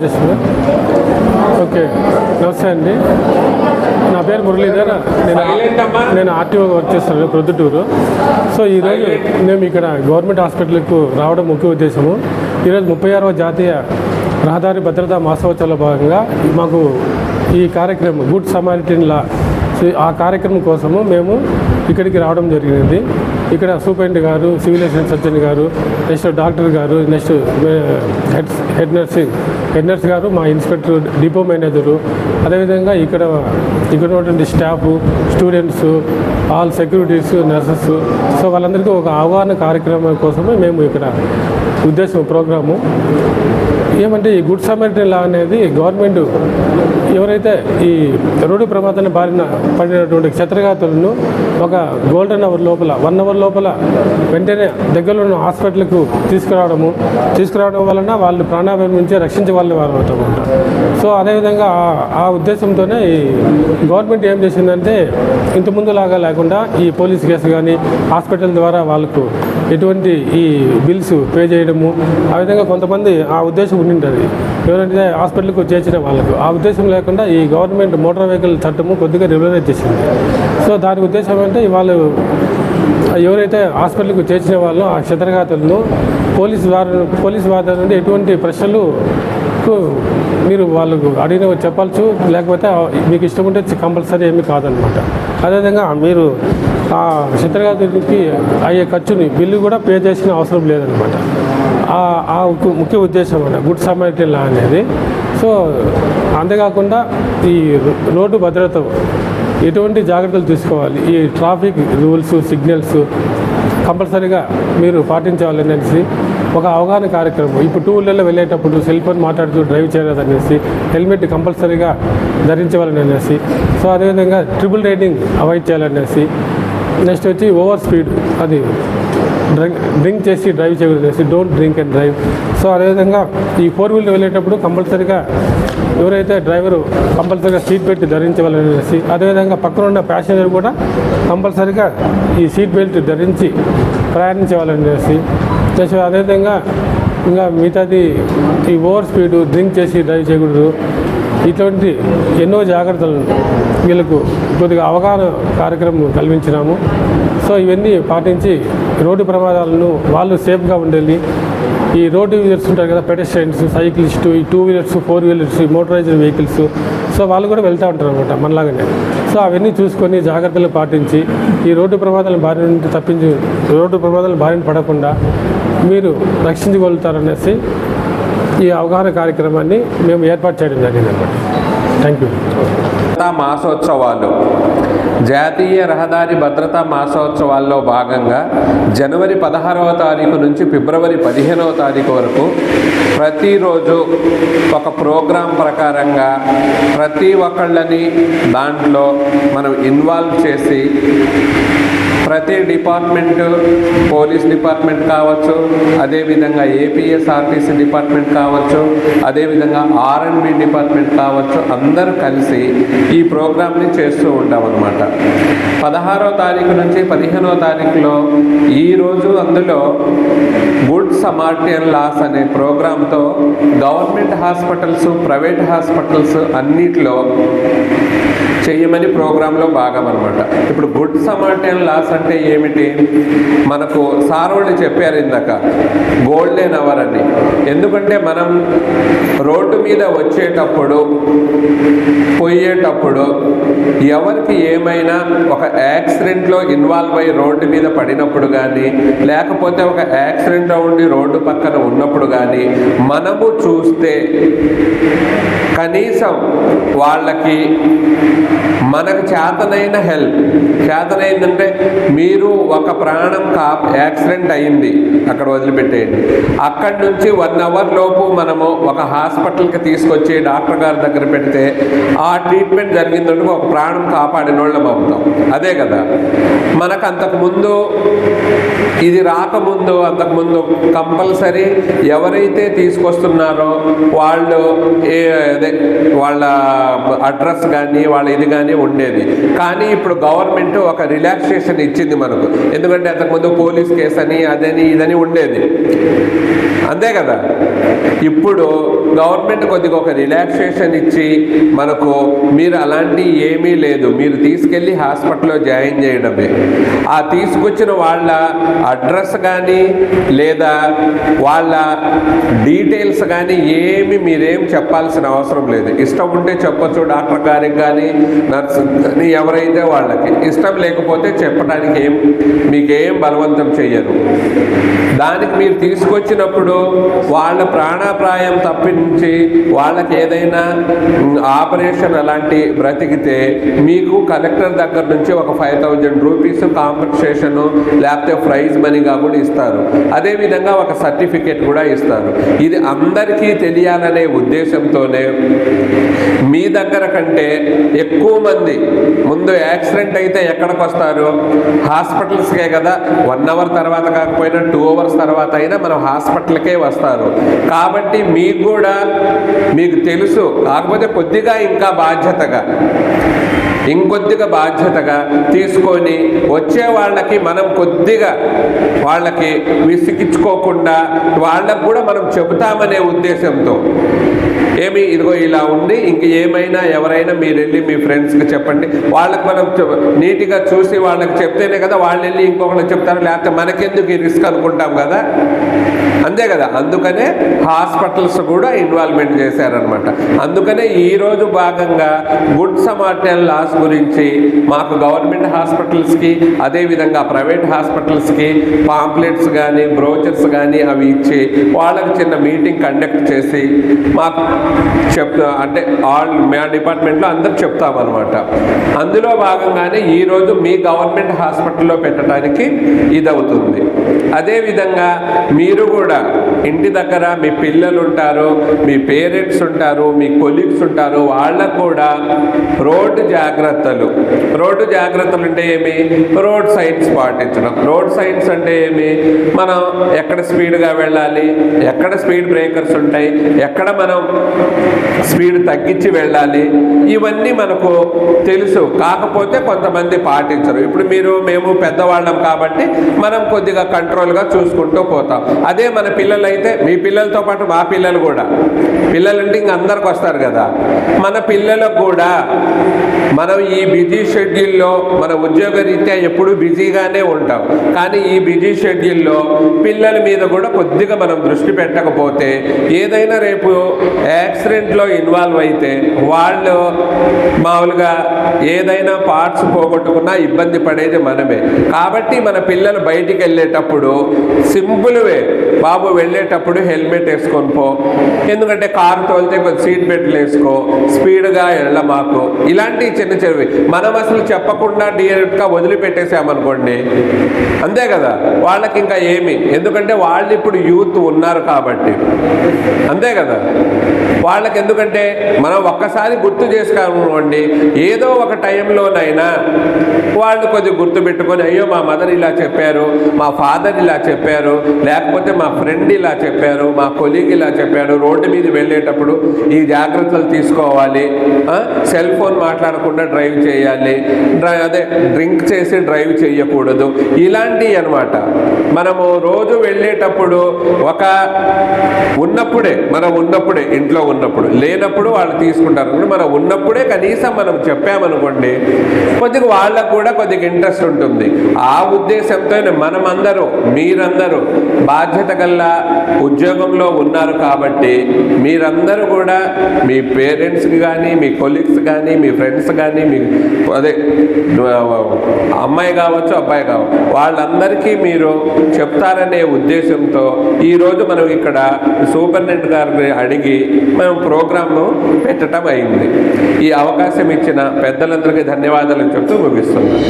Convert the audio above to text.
Start చేసింది? Okay నమస్తే అండి. నా పేరు మురళీధర్. నేను నేను ఆర్టీఓ వర్క్ చేస్తాను ప్రొద్దుటూరు సో ఈరోజు మేము ఇక్కడ గవర్నమెంట్ హాస్పిటల్కు రావడం ముఖ్య ఉద్దేశము. ఈరోజు ముప్పై ఆరవ జాతీయ రహదారి భద్రతా మాసోత్సవాల భాగంగా మాకు ఈ కార్యక్రమం గుడ్ సమారిటన్ లా సో ఆ కార్యక్రమం కోసము మేము ఇక్కడికి రావడం జరిగింది. ఇక్కడ సూపరింటెండెంట్ గారు సివిల్ సర్జన్ గారు నెక్స్ట్ డాక్టర్ గారు next head head nursing NS గారు మా ఇన్స్పెక్టర్ డిపో మేనేజరు అదేవిధంగా ఇక్కడ ఇక్కడ ఉన్నటువంటి staff students all securities nurses. So వాళ్ళందరికీ ఒక అవగాహన కార్యక్రమం కోసమే మేము ఇక్కడ ఉద్దేశం ప్రోగ్రాము. ఏమంటే ఈ గుడ్ సమరిటన్ లా అనేది గవర్నమెంట్ ఎవరైతే ఈ రోడ్డు ప్రమాదాన్ని బారిన పడినటువంటి క్షత్రఘాతులను ఒక గోల్డెన్ అవర్ లోపల వన్ అవర్ లోపల వెంటనే దగ్గరలో ఉన్న హాస్పిటల్కు తీసుకురావడము తీసుకురావడం వలన వాళ్ళు ప్రాణాపాయం నుంచి రక్షించే వాళ్ళు వారు అవుతామంట సో అదేవిధంగా ఆ- ఉద్దేశంతోనే ఈ గవర్నమెంట్ ఏం చేసిందంటే ఇంతకుముందు లాగా లేకుండా ఈ పోలీస్ కేసు కానీ హాస్పిటల్ ద్వారా వాళ్ళకు ఎటువంటి ఈ బిల్స్ పే చేయడము ఆ విధంగా కొంతమంది ఆ ఉద్దేశం ఉండింటుంది. ఎవరంటే హాస్పిటల్కి చేర్చిన వాళ్ళకు. ఆ ఉద్దేశం లేకుండా ఈ గవర్నమెంట్ మోటార్ వెహికల్ చట్టము కొద్దిగా రెగ్యులరైజ్ చేసింది. సో దాని ఉద్దేశం అంటే వాళ్ళు ఎవరైతే హాస్పిటల్కి చేర్చిన వాళ్ళు ఆ క్షతరఘాతులను పోలీసు వారి పోలీసు వారి నుండి ఎటువంటి ప్రశ్నలు మీకు మీరు వాళ్ళకు అడిగిన చెప్పాల్సి లేకపోతే మీకు ఇష్టం ఉంటే కంపల్సరీ ఏమీ కాదనమాట. అదేవిధంగా మీరు ఆ చిత్రగారికి అయ్యే ఖర్చుని బిల్లు కూడా పే చేసిన అవసరం లేదనమాట. ఆ- ముఖ్య ఉద్దేశం అన్నమాట గుడ్ సమారిటన్ లా అనేది. సో అంతేకాకుండా ఈ రోడ్డు భద్రత ఎటువంటి జాగ్రత్తలు తీసుకోవాలి? ఈ ట్రాఫిక్ రూల్స్ సిగ్నల్స్ కంపల్సరీగా మీరు పాటించాలి అనేసి ఒక అవగాహన కార్యక్రమం. ఇప్పుడు టూ వీలర్లో వెళ్ళేటప్పుడు సెల్ ఫోన్ మాట్లాడుతూ డ్రైవ్ చేయలేదనేసి హెల్మెట్ కంపల్సరీగా ధరించవాలని అనేసి సో అదేవిధంగా ట్రిపుల్ రైడింగ్ అవాయిడ్ చేయాలనేసి నెక్స్ట్ వచ్చి ఓవర్ స్పీడ్ అది డ్రింక్ డ్రింక్ చేసి డ్రైవ్ చేయకూడదు don't drink and drive. So అదేవిధంగా ఈ ఫోర్ వీలర్ వెళ్ళేటప్పుడు కంపల్సరీగా ఎవరైతే డ్రైవరు కంపల్సరీగా సీట్ బెల్ట్ ధరించవాలనేసి అదేవిధంగా పక్కన ఉన్న ప్యాసింజర్ కూడా కంపల్సరీగా ఈ సీట్ బెల్ట్ ధరించి ప్రయాణించవాలనేసి నెక్స్ట్ అదేవిధంగా ఇంకా మిగతాది ఈ ఓవర్ స్పీడ్ డ్రింక్ చేసి డ్రైవ్ చేయకూడదు. ఇటువంటి ఎన్నో జాగ్రత్తలు వీళ్ళకు కొద్దిగా అవగాహన కార్యక్రమం కల్పించినాము సో ఇవన్నీ పాటించి రోడ్డు ప్రమాదాలను వాళ్ళు సేఫ్గా ఉండేది ఈ రోడ్డు యూజర్స్ ఉంటారు కదా పెడస్ట్రియన్స్ సైకిలిస్టు ఈ two wheelers four wheelers motorised vehicles. So వాళ్ళు కూడా వెళ్తూ ఉంటారు అనమాట మనలాగానే. సో అవన్నీ చూసుకొని జాగ్రత్తలు పాటించి ఈ రోడ్డు ప్రమాదాల బారి నుండి తప్పించి రోడ్డు ప్రమాదాల బారిన పడకుండా మీరు రక్షించగలుగుతారనేసి ఈ అవగాహన కార్యక్రమాన్ని మేము ఏర్పాటు చేయడం జరిగింది థ్యాంక్ యూ. భద్రతా మాసోత్సవాలు. జాతీయ రహదారి భద్రతా మాసోత్సవాల్లో భాగంగా జనవరి పదహారవ తారీఖు నుంచి ఫిబ్రవరి పదిహేనవ తారీఖు వరకు ప్రతిరోజు ఒక ప్రోగ్రాం ప్రకారంగా ప్రతి ఒక్కళ్ళని దాంట్లో మనం ఇన్వాల్వ్ చేసి ప్రతి డిపార్ట్మెంట్ పోలీస్ డిపార్ట్మెంట్ కావచ్చు అదేవిధంగా ఏపీఎస్ఆర్టీసీ డిపార్ట్మెంట్ కావచ్చు అదేవిధంగా ఆర్ఎండ్బి డిపార్ట్మెంట్ కావచ్చు అందరూ కలిసి ఈ ప్రోగ్రామ్ని చేస్తూ ఉంటాం అనమాట పదహారో తారీఖు నుంచి పదిహేనో తారీఖులో ఈరోజు అందులో గుడ్ సమార్టియన్ లాస్ అనే ప్రోగ్రాంతో గవర్నమెంట్ హాస్పిటల్స్ ప్రైవేట్ హాస్పిటల్స్ అన్నిట్లో చెయ్యమని ప్రోగ్రాంలో భాగం అనమాట ఇప్పుడు గుడ్ సమార్టియన్ లాస్ అంటే ఏమిటి? మనకు సార్ వాళ్ళు చెప్పారు ఇందాక గోల్డెన్ అవర్ అని. ఎందుకంటే మనం రోడ్డు మీద వచ్చేటప్పుడు పోయేటప్పుడు ఎవరికి ఏమైనా ఒక యాక్సిడెంట్లో ఇన్వాల్వ్ అయ్యి రోడ్డు మీద పడినప్పుడు కానీ లేకపోతే ఒక యాక్సిడెంట్ ఉండి రోడ్డు పక్కన ఉన్నప్పుడు కానీ మనము చూస్తే కనీసం వాళ్ళకి మనకు చేతనైన హెల్ప్ చేతనైందంటే మీరు ఒక ప్రాణం కా యాక్సిడెంట్ అయింది అక్కడ వదిలిపెట్టేయండి. అక్కడి నుంచి వన్ అవర్ లోపు మనము ఒక హాస్పిటల్కి తీసుకొచ్చి డాక్టర్ గారి దగ్గర పెడితే ఆ ట్రీట్మెంట్ జరిగిందంటే ఒక ప్రాణం కాపాడిన వాళ్ళం అవుతాం. అదే కదా. మనకు అంతకుముందు ఇది రాకముందు అంతకుముందు కంపల్సరీ ఎవరైతే తీసుకొస్తున్నారో వాళ్ళు ఏ అదే వాళ్ళ అడ్రస్ కానీ వాళ్ళ ఇదిగానే కానీ ఉండేది. కానీ ఇప్పుడు గవర్నమెంట్ ఒక రిలాక్సేషన్ ఇచ్చింది మనకు. ఎందుకంటే అంతకుముందు పోలీస్ కేసు అని అదని ఇదని ఉండేది. అంతే కదా? ఇప్పుడు గవర్నమెంట్ కొద్దిగా ఒక రిలాక్సేషన్ ఇచ్చి మనకు మీరు అలాంటి ఏమీ లేదు. మీరు తీసుకెళ్ళి హాస్పిటల్లో జాయిన్ చేయడమే. ఆ తీసుకొచ్చిన వాళ్ళ అడ్రస్ కానీ లేదా వాళ్ళ డీటెయిల్స్ కానీ ఏమి మీరేం చెప్పాల్సిన అవసరం లేదు. ఇష్టం ఉంటే చెప్పొచ్చు డాక్టర్ గారికి కానీ నర్సు కానీ ఎవరైతే వాళ్ళకి ఇష్టం లేకపోతే చెప్పడానికి ఏం మీకేం బలవంతం చెయ్యరు. దానికి మీరు తీసుకొచ్చినప్పుడు వాళ్ళ ప్రాణాప్రాయం తప్పించి వాళ్ళకి ఏదైనా ఆపరేషన్ అలాంటి బ్రతికితే మీకు కలెక్టర్ దగ్గర నుంచి ఒక ఫైవ్ థౌజండ్ రూపీస్ కాంపెన్సేషన్ లేకపోతే ప్రైజ్ మనీగా కూడా ఇస్తారు. అదేవిధంగా ఒక సర్టిఫికేట్ కూడా ఇస్తారు. ఇది అందరికీ తెలియాలనే ఉద్దేశంతోనే మీ దగ్గర కంటే ఎక్కువ ఎక్కువ మంది. ముందు యాక్సిడెంట్ అయితే ఎక్కడికి వస్తారు? హాస్పిటల్స్కే కదా. వన్ అవర్ తర్వాత కాకపోయినా టూ అవర్స్ తర్వాత అయినా మనం హాస్పిటల్కే వస్తారు. కాబట్టి మీకు కూడా మీకు తెలుసు. కాకపోతే కొద్దిగా ఇంకా బాధ్యతగా. ఇంకొద్దిగా బాధ్యతగా తీసుకొని వచ్చే వాళ్ళకి మనం కొద్దిగా వాళ్ళకి విసిగించుకోకుండా వాళ్ళకు కూడా మనం చెబుతామనే ఉద్దేశంతో. ఏమి ఇదిగో ఇలా ఉంది ఇంక ఏమైనా ఎవరైనా మీరు వెళ్ళి మీ ఫ్రెండ్స్కి చెప్పండి. వాళ్ళకి మనం నీట్గా చూసి వాళ్ళకి చెప్తేనే కదా వాళ్ళు వెళ్ళి ఇంకొకరికి చెప్తారు లేకపోతే మనకెందుకు ఈ రిస్క్ అనుకుంటాం కదా? అంతే కదా? అందుకనే హాస్పిటల్స్ కూడా ఇన్వాల్వ్మెంట్ చేశారనమాట అందుకనే ఈరోజు భాగంగా గుడ్ సమార్టన్ లాస్ట్ గురించి మాకు గవర్నమెంట్ హాస్పిటల్స్కి అదేవిధంగా ప్రైవేట్ హాస్పిటల్స్కి పాంప్లెట్స్ కానీ బ్రోచర్స్ కానీ అవి ఇచ్చి వాళ్ళకి చిన్న మీటింగ్ కండక్ట్ చేసి మాకు చెప్తా అంటే ఆల్ మా డిపార్ట్మెంట్లో అందరు చెప్తామన్నమాట. అందులో భాగంగానే ఈరోజు మీ గవర్నమెంట్ హాస్పిటల్లో పెట్టడానికి ఇదవుతుంది. అదేవిధంగా మీరు కూడా ఇంటి దగ్గర మీ పిల్లలు ఉంటారు మీ పేరెంట్స్ ఉంటారు మీ కొలీగ్స్ ఉంటారు వాళ్ళకు కూడా రోడ్డు జాగ్రత్తలు. రోడ్డు జాగ్రత్తలు అంటే ఏమి? రోడ్ సైన్స్ పాటించడం. రోడ్ సైన్స్ అంటే ఏమి? మనం ఎక్కడ స్పీడ్గా వెళ్ళాలి? ఎక్కడ స్పీడ్ బ్రేకర్స్ ఉంటాయి? ఎక్కడ మనం స్పీడ్ తగ్గించి వెళ్ళాలి? ఇవన్నీ మనకు తెలుసు. కాకపోతే కొంతమంది పాటించరు. ఇప్పుడు మీరు మేము పెద్దవాళ్ళం కాబట్టి మనం కొద్దిగా కంట్రోల్గా చూసుకుంటూ పోతాం. అదే మన పిల్లలు అయితే మీ పిల్లలతో పాటు మా పిల్లలు కూడా. పిల్లలు అంటే ఇంక అందరికి వస్తారు కదా. మన పిల్లలకు కూడా మన ఈ బిజీ షెడ్యూల్లో మన ఉద్యోగ రీత్యా ఎప్పుడు బిజీగానే ఉంటాం. కానీ ఈ బిజీ షెడ్యూల్లో పిల్లల మీద కూడా కొద్దిగా మనం దృష్టి పెట్టకపోతే ఏదైనా రేపు యాక్సిడెంట్లో ఇన్వాల్వ్ అయితే వాళ్ళు మామూలుగా ఏదైనా పార్ట్స్ పోగొట్టుకున్నా ఇబ్బంది పడేది మనమే. కాబట్టి మన పిల్లలు బయటికి వెళ్ళేటప్పుడు సింపుల్వే బాబు వెళ్ళేటప్పుడు హెల్మెట్ వేసుకొని పో ఎందుకంటే కారు తోలితే కొంచెం సీట్ బెల్ట్లు వేసుకో స్పీడ్గా వెళ్ళమాకు ఇలాంటి చిన్న చిన్నవి మనం అసలు చెప్పకుండా డైరెక్ట్గా వదిలిపెట్టేసామనుకోండి అంతే కదా? వాళ్ళకి ఇంకా ఏమి? ఎందుకంటే వాళ్ళు ఇప్పుడు యూత్ ఉన్నారు కాబట్టి. అంతే కదా? వాళ్ళకి ఎందుకంటే మనం ఒక్కసారి గుర్తు చేసుకోండి ఏదో ఒక టైంలోనైనా వాళ్ళు కొద్దిగా గుర్తు పెట్టుకొని అయ్యో మా మదర్ ఇలా చెప్పారు మా ఫాదర్ ఇలా చెప్పారు లేకపోతే మా ఫ్రెండ్ ఇలా చెప్పారు మా కొలీగ్ ఇలా చెప్పారు రోడ్డు మీద వెళ్ళేటప్పుడు ఈ జాగ్రత్తలు తీసుకోవాలి సెల్ ఫోన్ మాట్లాడకుండా డ్రైవ్ చేయాలి. డ్రై- అదే డ్రింక్ చేసి డ్రైవ్ చేయకూడదు. ఇలాంటివి అన్నమాట. మనము రోజు వెళ్ళేటప్పుడు ఒక ఉన్నప్పుడే మనం ఉన్నప్పుడే ఇంట్లో ఉన్నప్పుడు లేనప్పుడు వాళ్ళు తీసుకుంటారు. మనం ఉన్నప్పుడే కనీసం మనం చెప్పామనుకోండి కొద్దిగా వాళ్ళకు కూడా కొద్దిగా ఇంట్రెస్ట్ ఉంటుంది. ఆ ఉద్దేశంతో మనమందరూ మీరందరూ బాధ్యత గల ఉద్యోగంలో ఉన్నారు కాబట్టి మీరందరూ కూడా మీ పేరెంట్స్కి కానీ మీ కొలీగ్స్ కానీ మీ ఫ్రెండ్స్ కానీ మీ అదే అమ్మాయి కావచ్చు అబ్బాయి కావచ్చు వాళ్ళందరికీ మీరు చెప్తారనే ఉద్దేశంతో ఈరోజు మనం ఇక్కడ సూపరింటెండెంట్ గారిని అడిగి మనం ప్రోగ్రామ్ను పెట్టడం అయింది. ఈ అవకాశం ఇచ్చిన పెద్దలందరికీ ధన్యవాదాలు చెప్తూ ముగిస్తున్నాను.